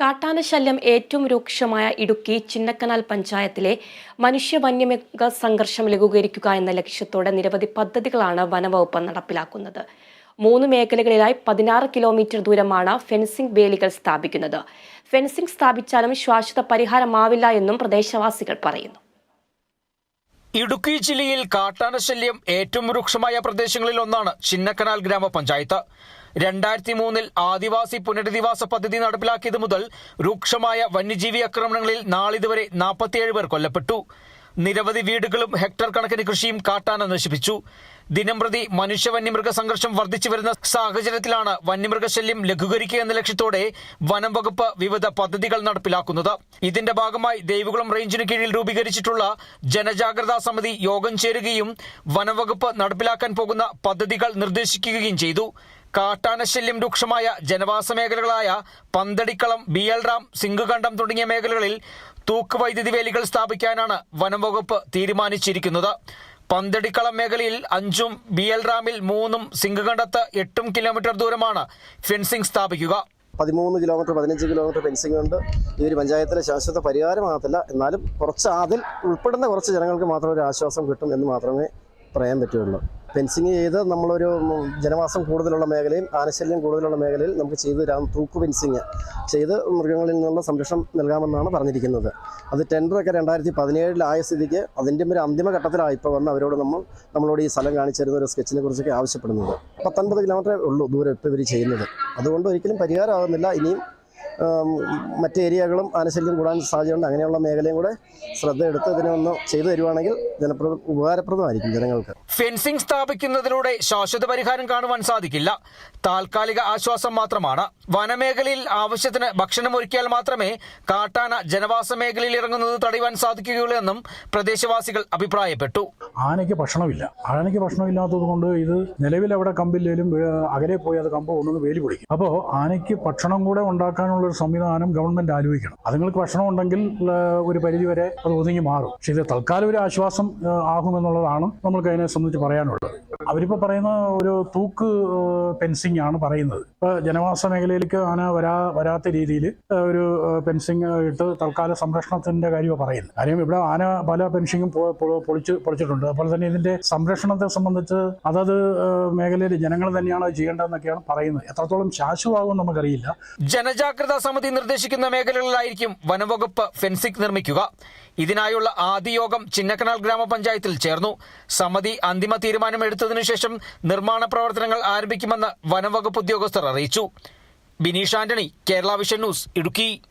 കാട്ടാനശല്യം ഏറ്റവും രൂക്ഷമായ ഇടുക്കി ചിന്നക്കനാൽ പഞ്ചായത്തിലെ മനുഷ്യ വന്യമൃഗ സംഘർഷം ലഘൂകരിക്കുക എന്ന ലക്ഷ്യത്തോടെ നിരവധി പദ്ധതികളാണ് വനവകുപ്പ് നടപ്പിലാക്കുന്നത്. മൂന്ന് മേഖലകളിലായി പതിനാറ് കിലോമീറ്റർ ദൂരമാണ് ഫെൻസിംഗ് വേലികൾ സ്ഥാപിക്കുന്നത്. ഫെൻസിംഗ് സ്ഥാപിച്ചാലും ശാശ്വത പരിഹാരമാവില്ല എന്നും പ്രദേശവാസികൾ പറയുന്നു. ഇടുക്കി ജില്ലയിൽ കാട്ടാനശല്യം ഏറ്റവും രൂക്ഷമായ പ്രദേശങ്ങളിൽ ഒന്നാണ് ചിന്നക്കനാൽ ഗ്രാമപഞ്ചായത്ത്. രണ്ടായിരത്തി മൂന്നിൽ ആദിവാസി പുനരധിവാസ പദ്ധതി നടപ്പിലാക്കിയത് മുതൽ രൂക്ഷമായ വന്യജീവി ആക്രമണങ്ങളിൽ നാളിതുവരെ നാൽപ്പത്തിയേഴ് പേർ കൊല്ലപ്പെട്ടു. നിരവധി വീടുകളും ഹെക്ടർ കണക്കിന് കൃഷിയും കാട്ടാന നശിപ്പിച്ചു. ദിനംപ്രതി മനുഷ്യ വന്യമൃഗ സംഘർഷം വർദ്ധിച്ചു വരുന്ന സാഹചര്യത്തിലാണ് വന്യമൃഗശല്യം ലഘൂകരിക്കുക എന്ന ലക്ഷ്യത്തോടെ വനം വകുപ്പ് വിവിധ പദ്ധതികൾ നടപ്പിലാക്കുന്നത്. ഇതിന്റെ ഭാഗമായി ദേവികുളം റേഞ്ചിന് കീഴിൽ രൂപീകരിച്ചിട്ടുള്ള ജനജാഗ്രതാ സമിതി യോഗം ചേരുകയും വനം വകുപ്പ് നടപ്പിലാക്കാൻ പോകുന്ന പദ്ധതികൾ നിർദ്ദേശിക്കുകയും ചെയ്തു. കാട്ടാനശല്യം രൂക്ഷമായ ജനവാസ മേഖലകളായ പന്തടിക്കളം ബി എൽ റാം സിംഗുകണ്ഠം തുടങ്ങിയ മേഖലകളിൽ തൂക്ക് വൈദ്യുതി വേലികൾ സ്ഥാപിക്കാനാണ് വനം വകുപ്പ് തീരുമാനിച്ചിരിക്കുന്നത്. പന്തടിക്കളം മേഖലയിൽ അഞ്ചും ബി എൽ റാമിൽ മൂന്നും സിംഗുകണ്ഠത്ത് എട്ടും കിലോമീറ്റർ ദൂരമാണ് ഫെൻസിംഗ് സ്ഥാപിക്കുക. പതിമൂന്ന് കിലോമീറ്റർ പതിനഞ്ച് കിലോമീറ്റർ ഫെൻസിംഗ് ഉണ്ട്. ഈ ഒരു പഞ്ചായത്തിലെ ശാശ്വത പരിഹാരമാകത്തില്ല എന്നാലും കുറച്ച് അതിൽ ഉൾപ്പെടുന്ന കുറച്ച് ജനങ്ങൾക്ക് മാത്രം ഒരു ആശ്വാസം കിട്ടും എന്ന് മാത്രമേ പറയാൻ പറ്റുള്ളൂ ഫെൻസിങ് ചെയ്ത് നമ്മളൊരു ജനവാസം കൂടുതലുള്ള മേഖലയിൽ ആനശല്യം കൂടുതലുള്ള മേഖലയിൽ നമുക്ക് ചെയ്ത് തരാം തൂക്ക് ഫെൻസിങ് ചെയ്ത് മൃഗങ്ങളിൽ നിന്നുള്ള സംരക്ഷണം നൽകാമെന്നാണ് പറഞ്ഞിരിക്കുന്നത്. അത് ടെൻഡറൊക്കെ രണ്ടായിരത്തി പതിനേഴിലായ സ്ഥിതിക്ക് അതിന്റെ ഒരു അന്തിമഘട്ടത്തിലാണ് ഇപ്പോൾ വന്ന് അവരോട് നമ്മൾ നമ്മളോട് ഈ സ്ഥലം കാണിച്ചു തരുന്ന ഒരു സ്കെച്ചിനെ കുറിച്ചൊക്കെ ആവശ്യപ്പെടുന്നത്. പത്തൊൻപത് കിലോമീറ്ററേ ഉള്ളൂ ദൂരം ഇപ്പോൾ ഇവർ ചെയ്യുന്നത്. അതുകൊണ്ട് ഒരിക്കലും പരിഹാരമാകുന്നില്ല. ഇനിയും മറ്റ് ഏരിയകളും ആനശല്യം കൂടാൻ സാധ്യതയുണ്ട്. അങ്ങനെയുള്ള മേഖലയും കൂടെ ശ്രദ്ധയെടുത്ത് ഇതിനെ ഒന്ന് ചെയ്തു തരുവാണെങ്കിൽ ഉപകാരപ്രദമായിരിക്കും ജനങ്ങൾക്ക്. ഫെൻസിംഗ് സ്ഥാപിക്കുന്നതിലൂടെ ശാശ്വത പരിഹാരം കാണുവാൻ സാധിക്കില്ല. താൽക്കാലിക ആശ്വാസം മാത്രമാണ്. വനമേഖലയിൽ ആവശ്യത്തിന് ഭക്ഷണം ഒരുക്കിയാൽ മാത്രമേ കാട്ടാന ജനവാസ മേഖലയിൽ ഇറങ്ങുന്നത് തടയുവാൻ സാധിക്കുകയുള്ളൂ എന്നും പ്രദേശവാസികൾ അഭിപ്രായപ്പെട്ടു. ആനയ്ക്ക് ഭക്ഷണമില്ല. ആനയ്ക്ക് ഭക്ഷണമില്ലാത്തത് കൊണ്ട് ഇത് നിലവിൽ അവിടെ കമ്പില്ലേലും അകലെ പോയി അത് കമ്പ് കൊണ്ടുവന്ന് വേലി പിടിക്കും. അപ്പോൾ ആനയ്ക്ക് ഭക്ഷണം കൂടെ ഉണ്ടാക്കാനുള്ള ഒരു സംവിധാനം ഗവൺമെന്റ് ആലോചിക്കണം. അതുങ്ങൾക്ക് ഭക്ഷണം ഉണ്ടെങ്കിൽ ഒരു പരിധിവരെ അത് ഒതുങ്ങി മാറും. പക്ഷേ ഇത് തൽക്കാലം ഒരു ആശ്വാസം ആകുമെന്നുള്ളതാണ് നമ്മൾക്ക് അതിനെ സംബന്ധിച്ച് പറയാനുള്ളത്. അവരിപ്പോൾ പറയുന്ന ഒരു തൂക്ക് പെൻസിങ് ആണ് പറയുന്നത്. ഇപ്പോൾ ജനവാസ മേഖലയിലേക്ക് ആന വരാ വരാത്ത രീതിയിൽ ഒരു പെൻസിങ് ഇട്ട് തൽക്കാല സംരക്ഷണത്തിന്റെ കാര്യമാണ് പറയുന്നത്. കാര്യം ഇവിടെ ആന പല ഫെൻസിങ്ങും പൊ- പൊ- പൊളിച്ച് പൊളിച്ചിട്ടുണ്ട്. അതുപോലെ തന്നെ ഇതിന്റെ സംരക്ഷണത്തെ സംബന്ധിച്ച് അതത് മേഖലയിൽ ജനങ്ങൾ തന്നെയാണ് ചെയ്യേണ്ടതെന്നൊക്കെയാണ് പറയുന്നത്. എത്രത്തോളം ശാശ്വതമാകും നമുക്കറിയില്ല. ജനജാഗ്രതാ സമിതി നിർദ്ദേശിക്കുന്ന മേഖലകളിലായിരിക്കും വനംവകുപ്പ് ഫെൻസിംഗ് നിർമ്മിക്കുക. ഇതിനായുള്ള ആദ്യ യോഗം ചിന്നക്കനാൽ ഗ്രാമപഞ്ചായത്തിൽ ചേർന്നു. സമിതി അന്തിമ തീരുമാനമെടുത്തതിനു ശേഷം നിർമ്മാണ പ്രവർത്തനങ്ങൾ ആരംഭിക്കുമെന്ന് വനംവകുപ്പ് ഉദ്യോഗസ്ഥർ അറിയിച്ചു. Bineesh Antony Kerala vision news Idukki.